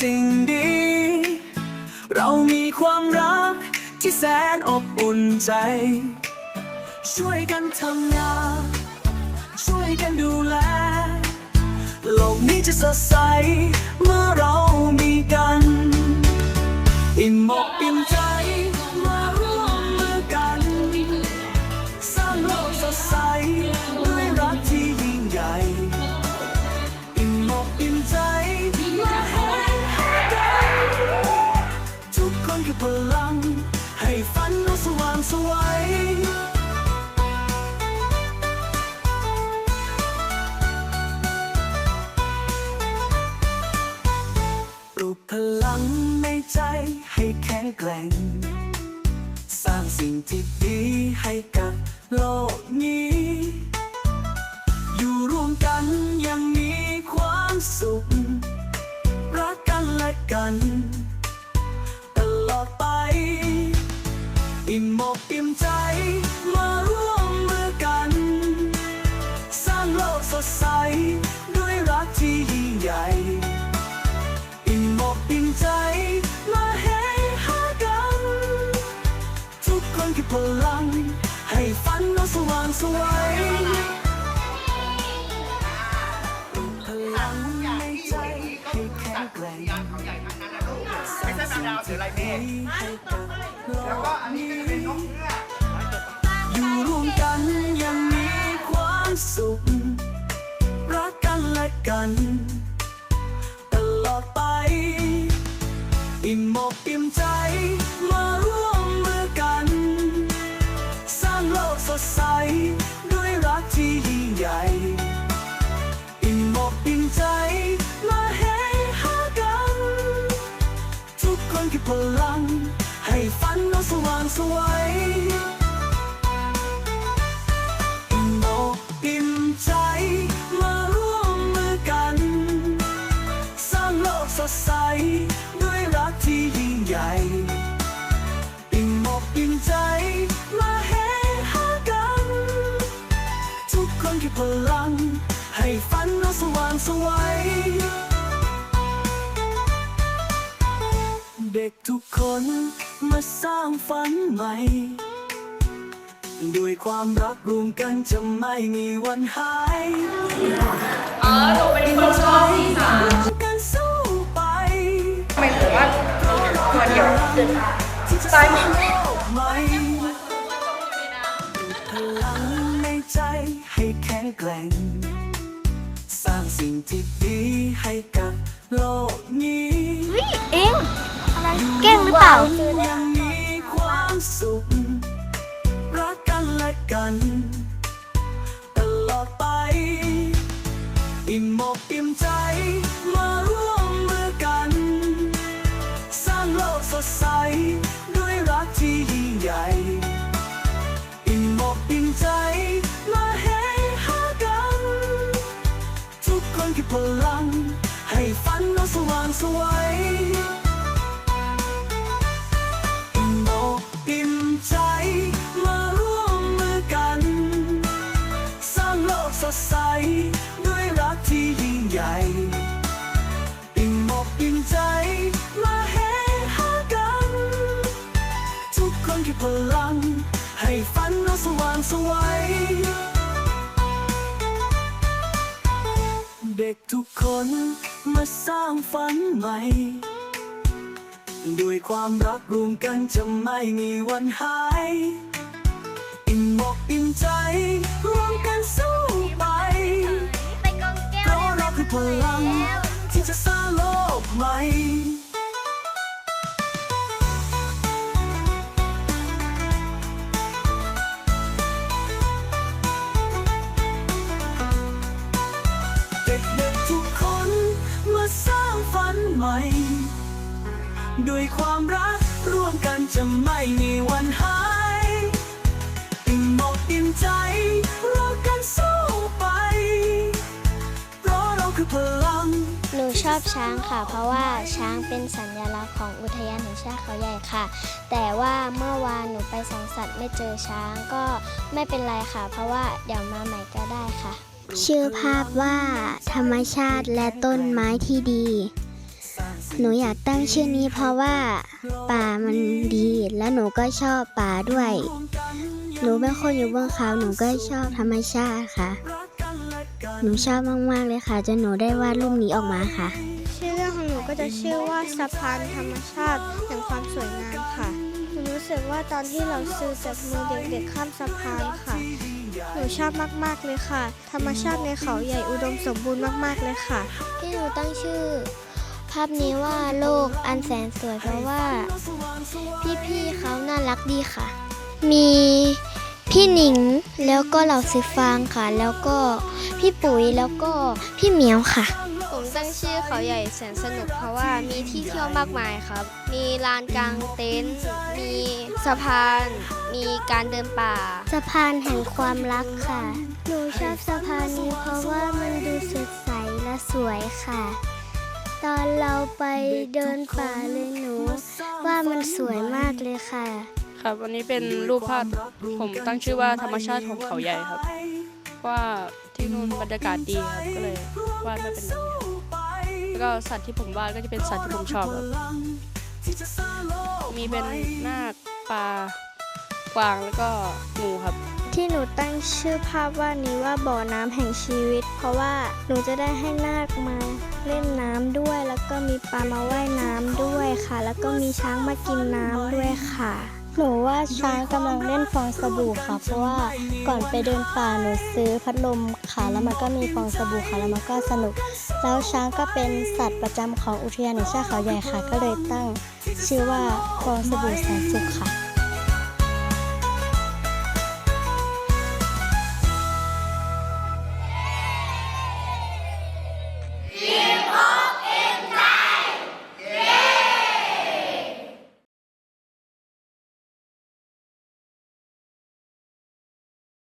สิ่งดี เรามีความรักที่แสนอบอุ่นใจ ช่วยกันทำงาน ช่วยกันดูแล โลกนี้จะสดใส เมื่อเรามีกันอิ่มอกอิ่ม แกร่ง สร้างสิ่งที่ดีให้กับโลกนี้ ทุกคนคือพลัง ให้ฝันเราสว่างไสวัยพลังในใจให้แข็งแกร่งเขาใหญ่ทั้งนั้นนะลูกไม่ใช่ดาวดาวหรืออะไรเมฆ คนคือพลัง ให้ฝันเราสว่างสวยอิ่มอกอิ่มใจ มาร่วมมือกัน สร้างโลกสดใส ด้วยรักที่ยิ่งใหญ่อิ่มอกอิ่มใจ มาให้หากัน ทุกคนคือพลัง ให้ฝันเราสว่างสวย ด็กทุกคนมาสร้างฝันใหม่ ด้วยความรักรวมกันจะไม่มีวันหายอ๋อหนูเป็นคนชอบสีสันร่วมกันสู้ไปทำไมถึงว่าตัวเดียวที่จะสร้างโลกใหม่พลังในใจให้แข็งแกร่ง สร้างสิ่งที่ดีให้กับโลก อิ่มอกอิ่มใจ มาร่วมมือกัน สร้างโลกสดใส ด้วยรักที่ยิ่งใหญ่ อิ่มอกอิ่มใจ มาให้หากัน ทุกคนคือพลัง ให้ฝันเราสว่างสวย กสดใส ด้วยรักที่ยิ่งใหญ่อิ่มอกอิ่มใจมาให้หากัน ทุกคนคือพลัง ให้ฝันเราสว่างสวัยเด็กทุกคนมาสร้างฝันใหม่ด้วยความรักรวมกันจะไม่มีวันหาย อิ่มอก ใจรวมกันสู้ไปไปกองแก้เพราะเราคือพลังที่จะสร้างโลกใหม่เด็กๆทุกคนมาสร้างฝันใหม่ด้วยความรักร่วมกันจะไม่มีวันหาย ชอบช้างค่ะ เพราะว่าช้างเป็นสัญลักษณ์ของอุทยานแห่งชาติเขาใหญ่ค่ะ แต่ว่าเมื่อวานหนูไปสวนสัตว์ไม่เจอช้างก็ไม่เป็นไรค่ะ เพราะว่าเดี๋ยวมาใหม่ก็ได้ค่ะ ชื่อภาพว่า ธรรมชาติและต้นไม้ที่ดี หนูอยากตั้งชื่อนี้เพราะว่า ป่ามันดี และหนูก็ชอบป่าด้วย หนูเป็นคนอยู่บนเขาหนูก็ชอบธรรมชาติค่ะหนูชอบมาก ๆ เลยค่ะ จนหนูได้วาดรูปนี้ออกมาค่ะ จะชื่อว่าสะพานธรรมชาติแห่งความสวยงามค่ะ หนูรู้สึกว่าตอนที่เราซื้อจับมือเด็กๆข้ามสะพานค่ะ หนูชอบมากๆเลยค่ะ ธรรมชาติในเขาใหญ่อุดมสมบูรณ์มากๆเลยค่ะ ที่หนูตั้งชื่อ ภาพนี้ว่าโลกอันแสนสวยเพราะว่า พี่ๆเขาน่ารักดีค่ะ มีพี่หนิงแล้วก็เหล่าซื้อฟางค่ะ แล้วก็พี่ปุ๋ยแล้วก็พี่เหมียวค่ะ ผมตั้งชื่อเขาใหญ่แสนสนุกเพราะว่ามีที่เที่ยวมากมายครับ มีลานกลางเต็นท์มีสะพาน มีการเดินป่า สะพานแห่งความรักค่ะ หนูชอบสะพานนี้เพราะว่ามันดูสดใสและสวยค่ะ ตอนเราไปเดินป่าเลยหนู ว่ามันสวยมากเลยค่ะ ครับวันนี้เป็นรูปภาพผมตั้งชื่อว่าธรรมชาติของเขาใหญ่ครับ ว่าที่นู่นบรรยากาศดีครับก็เลย วาดมาเป็นแบบนี้ครับแล้วก็สัตว์ที่ผมวาดก็จะเป็นสัตว์ที่ผมชอบครับมีเป็นนาคปลากวางแล้วก็งูครับ ที่หนูตั้งชื่อภาพว่านี้ว่าบ่อน้ำแห่งชีวิต เพราะว่าหนูจะได้ให้นาคมาเล่นน้ำด้วย แล้วก็มีปลามาว่ายน้ำด้วยค่ะ แล้วก็มีช้างมากินน้ำด้วยค่ะ หนูว่าช้างกำลังเล่นฟองสบู่ค่ะ เพราะว่าก่อนไปเดินป่าหนูซื้อพัดลมค่ะแล้วมันก็มีฟองสบู่ค่ะแล้วมันก็สนุก แล้วช้างก็เป็นสัตว์ประจำของอุทยานแห่งชาติเขาใหญ่ค่ะ ก็เลยตั้ง ชื่อว่าฟองสบู่แสนสุขค่ะ